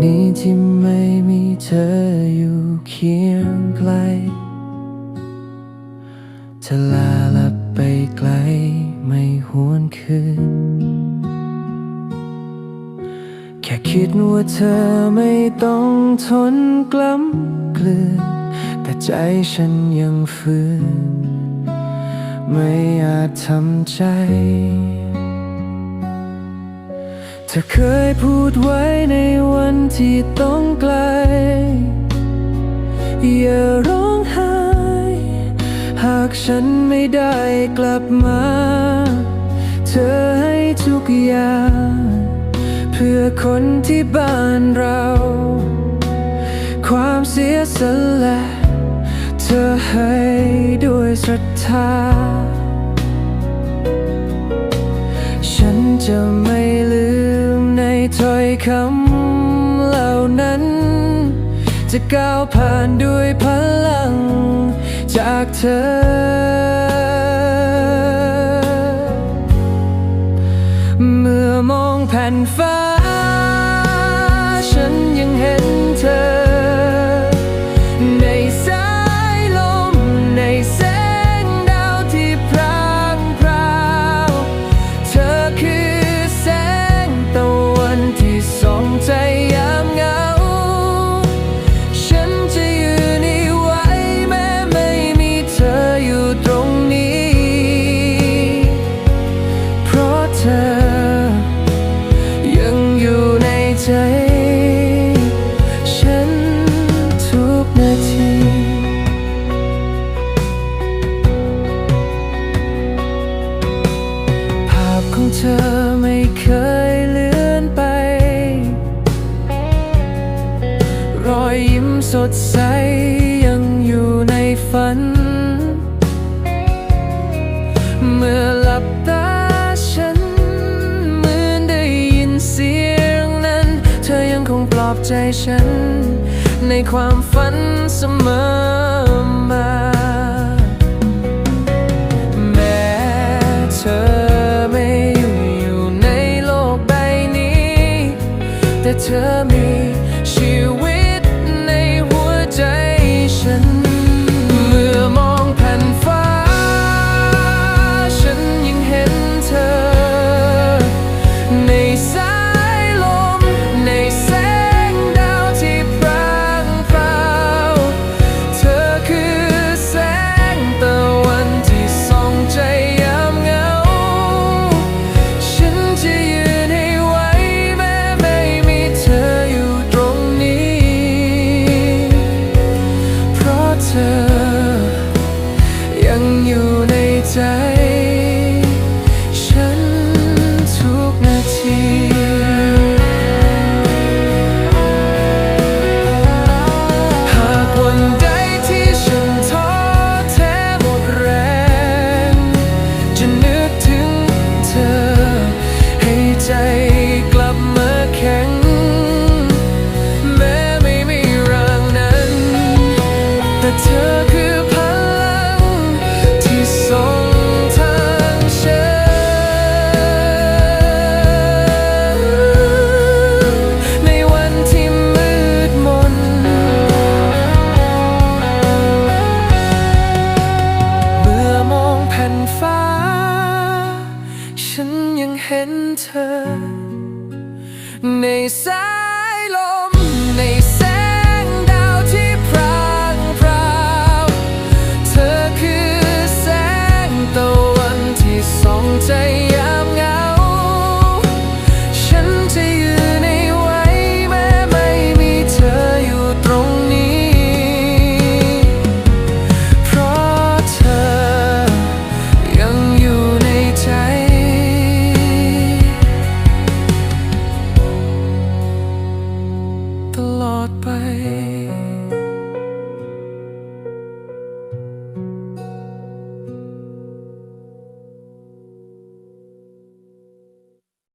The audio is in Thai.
นนี้ที่ไม่มีเธออยู่เคียงไกลเธอลาลับไปไกลไม่หวนคืน แค่คิดว่าเธอไม่ต้องทนกล้ำกลืน แต่ใจฉันยังฝืน ไม่อาจทำใจ เธอเคยพูดไว้ในวันที่ต้องไกล อย่าร้องไห้ หากฉันไม่ได้กลับมา เธอให้ทุกอย่าง เพื่อคนที่บ้านเรา ความเสียสละ เธอให้ด้วยศรัทธา ถ้อยคำเหล่านั้น จะก้าวผ่านด้วยพลังจากเธอ เมื่อมองแผ่นฟ้า เคยเลือนไป รอยยิ้มสดใสยังอยู่ในฝัน เมื่อหลับตาฉันเหมือนได้ยินเสียงนั้น เธอยังคงปลอบใจฉัน ในความฝันเสมอ เธอมี ยังเห็นเธอ ในสายลมใน